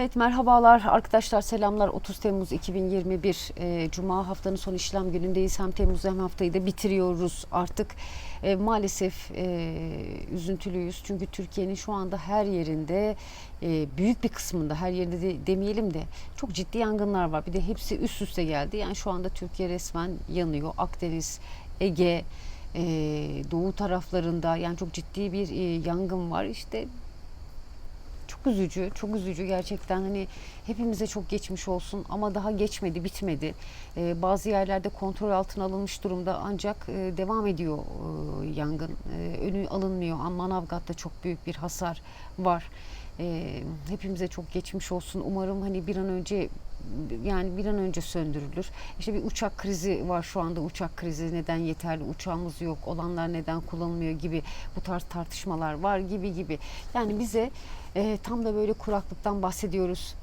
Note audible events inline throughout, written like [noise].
Evet merhabalar arkadaşlar selamlar. 30 Temmuz 2021 e, Cuma haftanın son işlem günündeyiz. Hem Temmuz hem haftayı da bitiriyoruz artık. E, maalesef e, üzüntülüyüz. Çünkü Türkiye'nin şu anda her yerinde e, büyük bir kısmında her yerinde de, demeyelim de çok ciddi yangınlar var. Bir de hepsi üst üste geldi. Yani şu anda Türkiye resmen yanıyor. Akdeniz Ege e, doğu taraflarında yani çok ciddi bir e, yangın var. İşte çok üzücü, çok üzücü gerçekten hani hepimize çok geçmiş olsun ama daha geçmedi, bitmedi. Ee, bazı yerlerde kontrol altına alınmış durumda ancak e, devam ediyor e, yangın. E, önü alınmıyor. Manavgat'ta çok büyük bir hasar var. E, hepimize çok geçmiş olsun. Umarım hani bir an önce yani bir an önce söndürülür. İşte bir uçak krizi var şu anda uçak krizi neden yeterli uçağımız yok olanlar neden kullanılmıyor gibi bu tarz tartışmalar var gibi gibi. Yani bize e, tam da böyle kuraklıktan bahsediyoruz.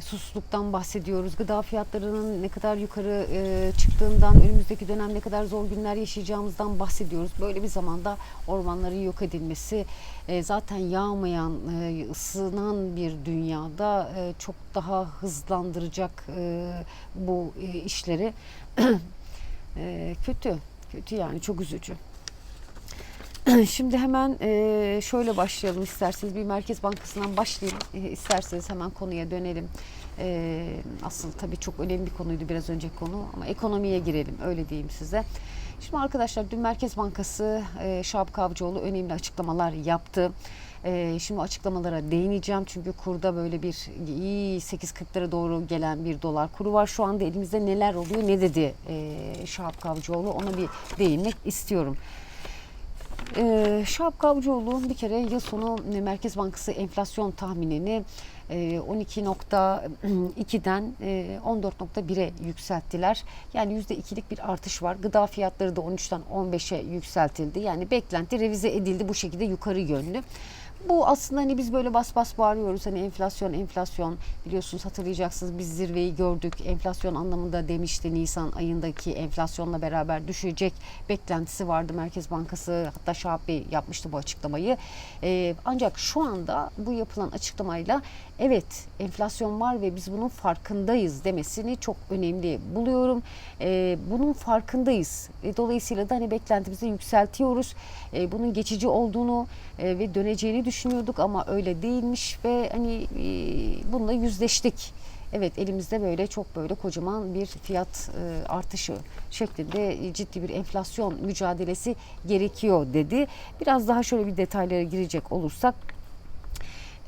E, Susuzluktan bahsediyoruz. Gıda fiyatlarının ne kadar yukarı e, çıktığından, önümüzdeki dönem ne kadar zor günler yaşayacağımızdan bahsediyoruz. Böyle bir zamanda ormanların yok edilmesi, e, zaten yağmayan, e, ısınan bir dünyada e, çok daha hızlandıracak e, bu e, işleri. [clears throat] E, kötü, kötü yani çok üzücü. [clears throat] Şimdi hemen şöyle başlayalım isterseniz. Bir Merkez Bankası'ndan başlayayım. İsterseniz hemen konuya dönelim. Asıl tabii çok önemli bir konuydu biraz önceki konu ama ekonomiye girelim öyle diyeyim size. Şimdi arkadaşlar dün Merkez Bankası Şahap Kavcıoğlu önemli açıklamalar yaptı. Şimdi açıklamalara değineceğim çünkü kurda böyle bir iyi 8.40'lara doğru gelen bir dolar kuru var. Şu anda elimizde neler oluyor ne dedi e, Şahap Kavcıoğlu ona bir değinmek istiyorum. Ee, Şahap Kavcıoğlu bir kere yıl sonu Merkez Bankası enflasyon tahminini e, 12.2'den e, 14.1'e yükselttiler. Yani %2'lik bir artış var. Gıda fiyatları da 13'ten 15'e yükseltildi. Yani beklenti revize edildi bu şekilde yukarı yönlü. Bu aslında hani biz böyle bas bas bağırıyoruz. Hani enflasyon enflasyon. Biliyorsunuz hatırlayacaksınız biz zirveyi gördük. Enflasyon anlamında demişti Nisan ayındaki enflasyonla beraber düşecek beklentisi vardı. Merkez Bankası hatta Şahap Bey yapmıştı bu açıklamayı. Ee, ancak şu anda bu yapılan açıklamayla evet enflasyon var ve biz bunun farkındayız demesini çok önemli buluyorum Ee, bunun farkındayız E, dolayısıyla da hani beklentimizi yükseltiyoruz Ee, bunun geçici olduğunu e, ve döneceğini düşünüyorduk ama öyle değilmiş ve hani e, bununla yüzleştik. Evet elimizde böyle çok böyle kocaman bir fiyat e, artışı şeklinde ciddi bir enflasyon mücadelesi gerekiyor dedi. Biraz daha şöyle bir detaylara girecek olursak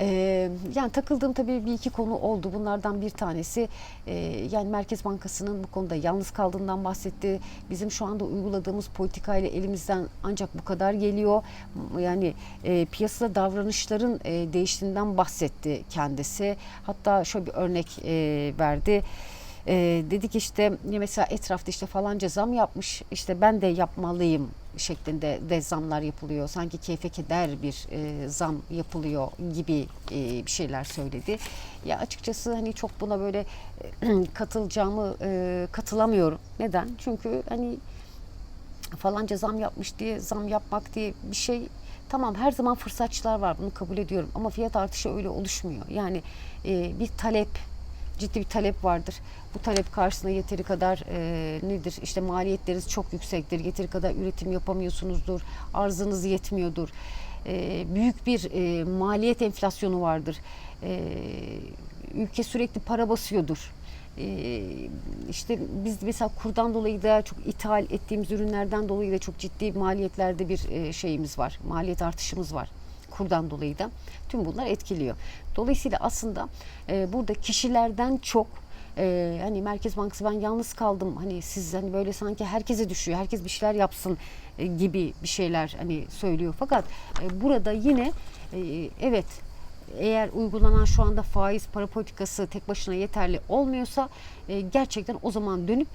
ee, yani takıldığım tabii bir iki konu oldu. Bunlardan bir tanesi e, yani Merkez Bankası'nın bu konuda yalnız kaldığından bahsetti. Bizim şu anda uyguladığımız politikayla elimizden ancak bu kadar geliyor. Yani e, piyasada davranışların e, değiştiğinden bahsetti kendisi. Hatta şöyle bir örnek e, verdi. E, dedik işte mesela etrafta işte falanca zam yapmış işte ben de yapmalıyım şeklinde de zamlar yapılıyor. Sanki keyfe keder bir e, zam yapılıyor gibi e, bir şeyler söyledi. Ya açıkçası hani çok buna böyle e, [clears throat] katılacağımı e, katılamıyorum. Neden? Çünkü hani falanca zam yapmış diye zam yapmak diye bir şey Tamam her zaman fırsatçılar var bunu kabul ediyorum ama fiyat artışı öyle oluşmuyor. Yani e, bir talep ciddi bir talep vardır. Bu talep karşısında yeteri kadar e, nedir? İşte maliyetleriniz çok yüksektir. Yeteri kadar üretim yapamıyorsunuzdur. Arzınız yetmiyordur. E, büyük bir e, maliyet enflasyonu vardır. E, ülke sürekli para basıyordur. E, işte biz mesela kurdan dolayı da çok ithal ettiğimiz ürünlerden dolayı da çok ciddi maliyetlerde bir e, şeyimiz var. Maliyet artışımız var kurdan dolayı da tüm bunlar etkiliyor. Dolayısıyla aslında e, burada kişilerden çok e, hani Merkez Bankası ben yalnız kaldım hani siz hani böyle sanki herkese düşüyor herkes bir şeyler yapsın e, gibi bir şeyler hani söylüyor fakat e, burada yine e, evet eğer uygulanan şu anda faiz para politikası tek başına yeterli olmuyorsa e, gerçekten o zaman dönüp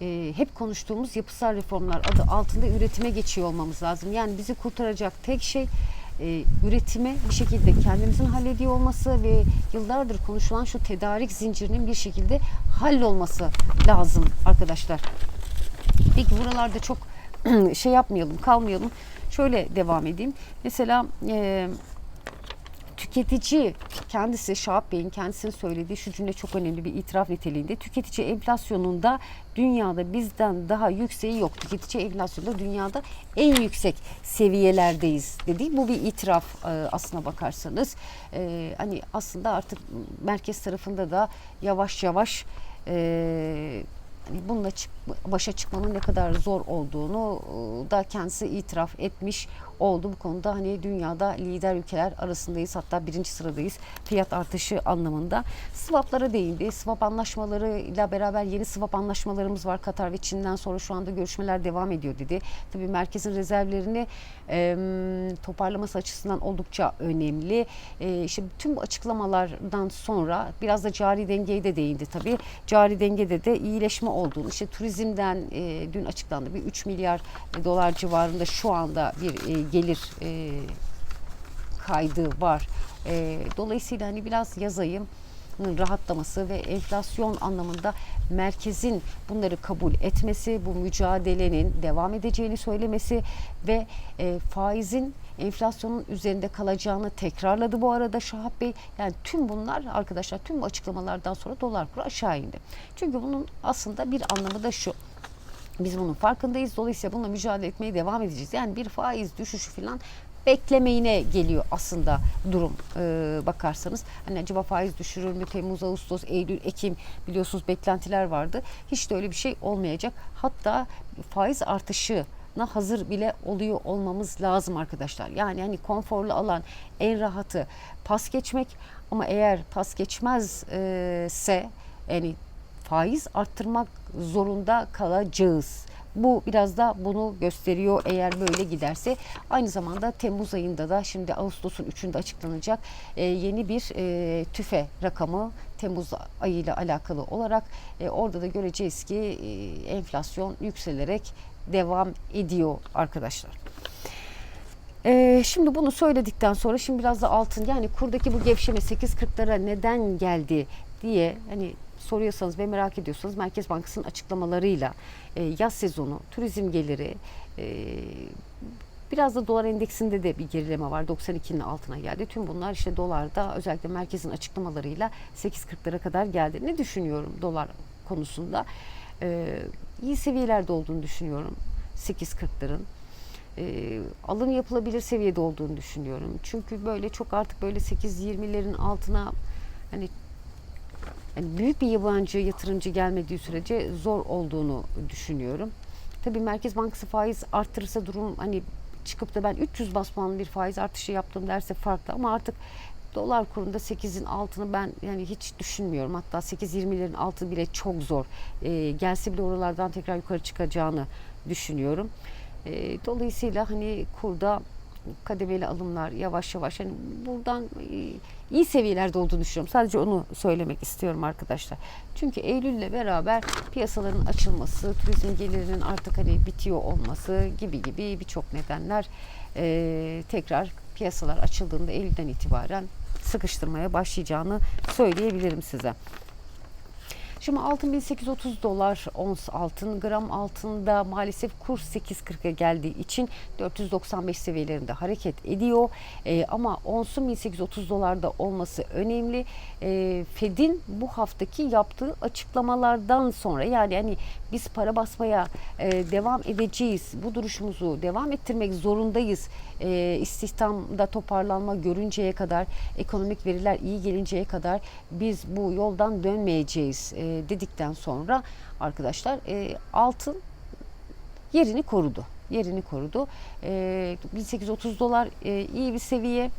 e, hep konuştuğumuz yapısal reformlar adı altında üretime geçiyor olmamız lazım. Yani bizi kurtaracak tek şey e, üretimi bir şekilde kendimizin hallediyor olması ve yıllardır konuşulan şu tedarik zincirinin bir şekilde hallolması lazım arkadaşlar. Peki buralarda çok [clears throat] şey yapmayalım, kalmayalım. Şöyle devam edeyim. Mesela e, tüketici kendisi Şahap Bey'in kendisinin söylediği şu cümle çok önemli bir itiraf niteliğinde. Tüketici enflasyonunda dünyada bizden daha yükseği yok. Tüketici enflasyonunda dünyada en yüksek seviyelerdeyiz dedi. Bu bir itiraf e, aslına bakarsanız. E, hani aslında artık merkez tarafında da yavaş yavaş e, hani bununla başa çıkmanın ne kadar zor olduğunu e, da kendisi itiraf etmiş oldu. Bu konuda hani dünyada lider ülkeler arasındayız hatta birinci sıradayız fiyat artışı anlamında. Swaplara değindi. Swap anlaşmalarıyla beraber yeni swap anlaşmalarımız var. Katar ve Çin'den sonra şu anda görüşmeler devam ediyor dedi. Tabii merkezin rezervlerini e, toparlaması açısından oldukça önemli. E, işte tüm bu açıklamalardan sonra biraz da cari dengeye de değindi tabii. Cari dengede de iyileşme olduğunu işte turizmden e, dün açıklandı bir 3 milyar dolar civarında şu anda bir e, gelir e, kaydı var. E, dolayısıyla hani biraz yaz ayı rahatlaması ve enflasyon anlamında merkezin bunları kabul etmesi, bu mücadelenin devam edeceğini söylemesi ve e, faizin enflasyonun üzerinde kalacağını tekrarladı bu arada Şahap Bey. Yani tüm bunlar arkadaşlar tüm bu açıklamalardan sonra dolar kuru aşağı indi. Çünkü bunun aslında bir anlamı da şu. Biz bunun farkındayız. Dolayısıyla bununla mücadele etmeye devam edeceğiz. Yani bir faiz düşüşü falan beklemeyine geliyor aslında durum e, bakarsanız. Hani acaba faiz düşürür mü Temmuz, Ağustos, Eylül, Ekim biliyorsunuz beklentiler vardı. Hiç de öyle bir şey olmayacak. Hatta faiz artışı hazır bile oluyor olmamız lazım arkadaşlar. Yani hani konforlu alan en rahatı pas geçmek ama eğer pas geçmezse yani faiz arttırmak zorunda kalacağız. Bu biraz da bunu gösteriyor eğer böyle giderse. Aynı zamanda Temmuz ayında da şimdi Ağustos'un 3'ünde açıklanacak e, yeni bir e, tüfe rakamı Temmuz ayıyla alakalı olarak e, orada da göreceğiz ki enflasyon yükselerek devam ediyor arkadaşlar. Şimdi bunu söyledikten sonra şimdi biraz da altın yani kurdaki bu gevşeme 8.40'lara neden geldi diye hani soruyorsanız ve merak ediyorsanız Merkez Bankası'nın açıklamalarıyla e, yaz sezonu, turizm geliri, e, biraz da dolar endeksinde de bir gerileme var. 92'nin altına geldi. Tüm bunlar işte dolarda özellikle merkezin açıklamalarıyla 8.40'lara kadar geldi. Ne düşünüyorum dolar konusunda? E, iyi seviyelerde olduğunu düşünüyorum 8.40'ların. E, alım yapılabilir seviyede olduğunu düşünüyorum. Çünkü böyle çok artık böyle 8.20'lerin altına hani yani büyük bir yabancı yatırımcı gelmediği sürece zor olduğunu düşünüyorum. Tabii Merkez Bankası faiz arttırırsa durum hani çıkıp da ben 300 bas puan bir faiz artışı yaptım derse farklı ama artık dolar kurunda 8'in altını ben yani hiç düşünmüyorum. Hatta 8.20'lerin altı bile çok zor. E, gelse bile oralardan tekrar yukarı çıkacağını düşünüyorum. E, dolayısıyla hani kurda kademeli alımlar yavaş yavaş hani buradan iyi seviyelerde olduğunu düşünüyorum. Sadece onu söylemek istiyorum arkadaşlar. Çünkü Eylül'le beraber piyasaların açılması, turizm gelirinin artık hani bitiyor olması gibi gibi birçok nedenler e, tekrar piyasalar açıldığında Eylül'den itibaren sıkıştırmaya başlayacağını söyleyebilirim size. Şimdi altın 1830 dolar ons altın gram altında maalesef kur 8.40'a geldiği için 495 seviyelerinde hareket ediyor. E, ama onsun 1830 dolarda olması önemli. E, Fed'in bu haftaki yaptığı açıklamalardan sonra yani hani biz para basmaya e, devam edeceğiz. Bu duruşumuzu devam ettirmek zorundayız. E, istihdamda toparlanma görünceye kadar, ekonomik veriler iyi gelinceye kadar biz bu yoldan dönmeyeceğiz e, dedikten sonra arkadaşlar e, altın yerini korudu. Yerini korudu. E, 1830 dolar e, iyi bir seviye.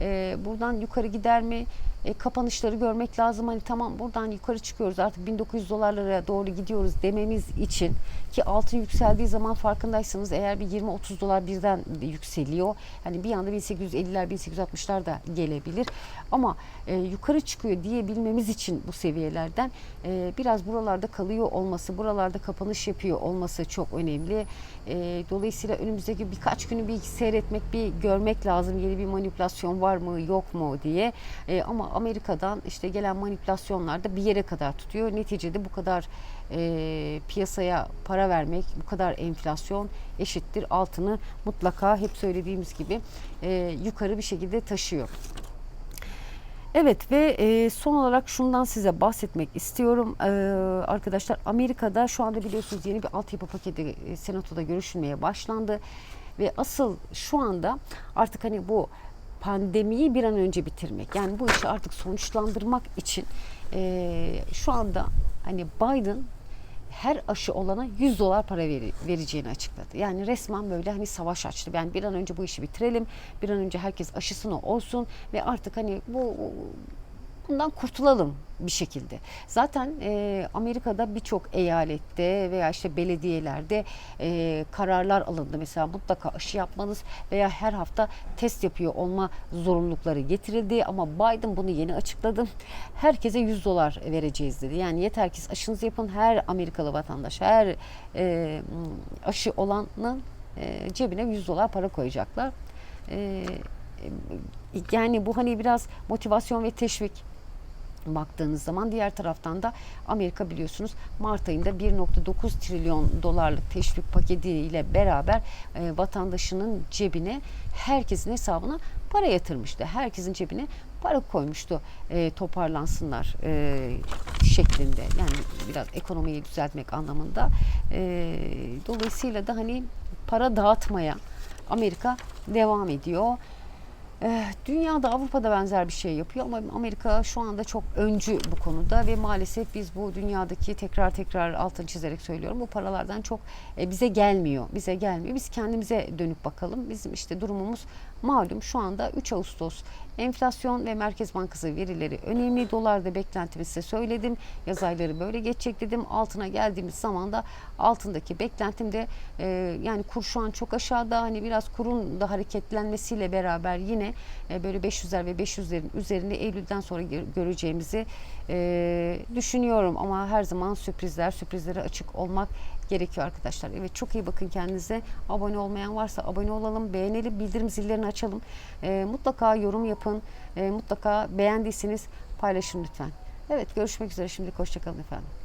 E, buradan yukarı gider mi? E, kapanışları görmek lazım. Hani tamam buradan yukarı çıkıyoruz artık 1900 dolarlara doğru gidiyoruz dememiz için ki altın yükseldiği zaman farkındaysanız eğer bir 20-30 dolar birden yükseliyor. Hani bir anda 1850'ler 1860'lar da gelebilir. Ama e, yukarı çıkıyor diyebilmemiz için bu seviyelerden e, biraz buralarda kalıyor olması, buralarda kapanış yapıyor olması çok önemli. E, dolayısıyla önümüzdeki birkaç günü bir seyretmek, bir görmek lazım. Yeni bir manipülasyon var mı, yok mu diye. E, ama Amerika'dan işte gelen manipülasyonlar da bir yere kadar tutuyor. Neticede bu kadar e, piyasaya para vermek, bu kadar enflasyon eşittir altını mutlaka hep söylediğimiz gibi e, yukarı bir şekilde taşıyor. Evet ve e, son olarak şundan size bahsetmek istiyorum. E, arkadaşlar Amerika'da şu anda biliyorsunuz yeni bir altyapı paketi e, senatoda görüşülmeye başlandı. Ve asıl şu anda artık hani bu pandemiyi bir an önce bitirmek yani bu işi artık sonuçlandırmak için e, şu anda hani Biden her aşı olana 100 dolar para veri- vereceğini açıkladı. Yani resmen böyle hani savaş açtı. Yani bir an önce bu işi bitirelim. Bir an önce herkes aşısını olsun ve artık hani bu bundan kurtulalım bir şekilde. Zaten e, Amerika'da birçok eyalette veya işte belediyelerde e, kararlar alındı. Mesela mutlaka aşı yapmanız veya her hafta test yapıyor olma zorunlulukları getirildi. Ama Biden bunu yeni açıkladı. Herkese 100 dolar vereceğiz dedi. Yani yeter ki aşınızı yapın. Her Amerikalı vatandaş, her e, aşı olanın e, cebine 100 dolar para koyacaklar. E, yani bu hani biraz motivasyon ve teşvik baktığınız zaman diğer taraftan da Amerika biliyorsunuz Mart ayında 1.9 trilyon dolarlık teşvik paketiyle beraber e, vatandaşının cebine herkesin hesabına para yatırmıştı. Herkesin cebine para koymuştu e, toparlansınlar e, şeklinde. Yani biraz ekonomiyi düzeltmek anlamında. E, dolayısıyla da hani para dağıtmaya Amerika devam ediyor. Eh, Dünyada Avrupa'da benzer bir şey yapıyor ama Amerika şu anda çok öncü bu konuda ve maalesef biz bu dünyadaki tekrar tekrar altını çizerek söylüyorum bu paralardan çok e, bize gelmiyor. Bize gelmiyor. Biz kendimize dönüp bakalım. Bizim işte durumumuz malum şu anda 3 Ağustos enflasyon ve Merkez Bankası verileri önemli. Dolarda beklentimi size söyledim. Yaz ayları böyle geçecek dedim. Altına geldiğimiz zaman da altındaki beklentim de e, yani kur şu an çok aşağıda. Hani biraz kurun da hareketlenmesiyle beraber yine e, böyle 500'ler ve 500'lerin üzerinde Eylül'den sonra gö- göreceğimizi e, düşünüyorum. Ama her zaman sürprizler, sürprizlere açık olmak gerekiyor arkadaşlar. Evet çok iyi bakın kendinize. Abone olmayan varsa abone olalım, beğenelim, bildirim zillerini açalım. E, mutlaka yorum yapın. E, mutlaka beğendiyseniz paylaşın lütfen. Evet görüşmek üzere. Şimdilik hoşçakalın efendim.